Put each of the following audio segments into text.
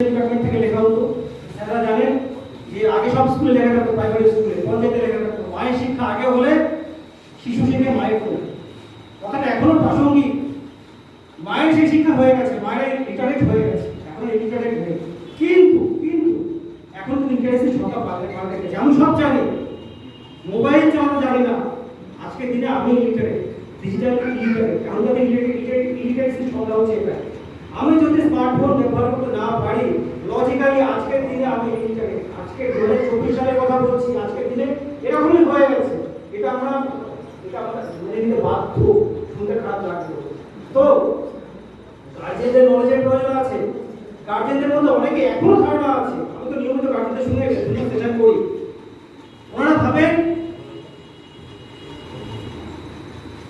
Department থেকে লেখা হতো। আপনারা জানেন যে আগে সব স্কুলে লেখা থাকতো প্রাইমারি স্কুলে, পঞ্চায়েতে লেখা থাকতো। মায়ের শিক্ষা আগে হলে শিশু শিখে মায়ের কোলে কথাটা এখনও প্রাসঙ্গিক। মায়ের সেই শিক্ষা হয়ে গেছে, মায়ের ইন্টারনেট হয়ে গেছে, এখন ইন্টারনেট হয়ে। কিন্তু কিন্তু, এখন তো ইন্টারনেটের সংখ্যা পাল্টে পাল্টে গেছে। আমি সব জানি। মোবাইল চালানো জানি না। আজকের দিনে আমি ইলিটারেট ডিজিটাল ইলিটারেট এখনকার ইলিটারেসির সংখ্যা হচ্ছে এটা আমি যদি স্মার্টফোন ব্যবহার করতে না পারি লজিক্যালি আজকের দিনে আমি ইলিটারেট আজকে দু হাজার চব্বিশ সালের কথা বলছি, আজকের দিনে এরকমই হয়ে গেছে। এটা আমরা এটা আমরা মেনে বাধ্য, শুনতে খারাপ লাগছে। তো গার্জেনদের নলেজের প্রয়োজন আছে। গার্জেনদের মধ্যে অনেকে এখনও ধারণা আছে। আমি তো নিয়মিত গার্জেনদের সঙ্গে সেশন করি। ওনারা ভাবেন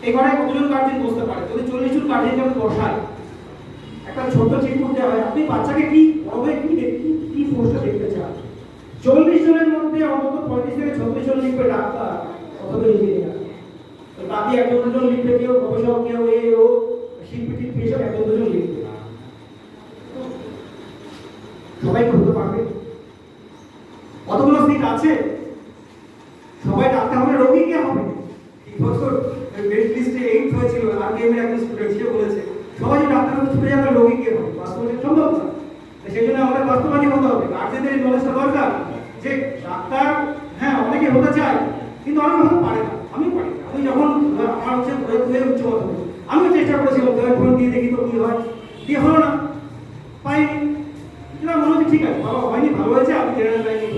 এই কতজন গার্জেন বসতে পারে? যদি চল্লিশ জন গার্জেন যখন বসায় চিরকুট দেওয়া হয়। আপনি বাচ্চাকে কি বড় হয়ে কি পোস্টটা দেখতে চান? চল্লিশ জনের মধ্যে অন্তত পঁয়ত্রিশ থেকে ছত্রিশ জন লিখবে ডাক্তার, অথবা ইঞ্জিনিয়ার বাকি দুজন লিখবে কেউ, গবেষক, কেউ এ ও শিল্পী টিল্পী এসব একজন দুজন লিখবে। সবাই করতে পারবে? কতগুলো সিট আছে? সবাই ডাক্তার হবে, রোগী কে হবে? বছর মেরিট লিস্টে এইট হয়েছিল, আর কে একজন স্টুডেন্ট সে বলেছে। সবাই ডাক্তার ছুটে যাবে রোগী বাস্তবায়ন সম্ভব? না সেই জন্য আমাদের বাস্তবায়নই হতে হবে। গার্জেনদের এই নলেজটা দরকার যে ডাক্তার হ্যাঁ অনেকে হতে চায়, কিন্তু অনেক হতে পারে না। আমি পারি না। আমি যখন আমার হচ্ছে উচ্চ মাধ্যমিক আমিও চেষ্টা করেছিলাম ফোন দিয়ে দেখি তো কী হয়। দিয়ে হলো না। পাইনি। মনে হচ্ছে ঠিক আছে, বাবা, হয়নি, ভালো হয়েছে, আমি ট্রেনের লাইনে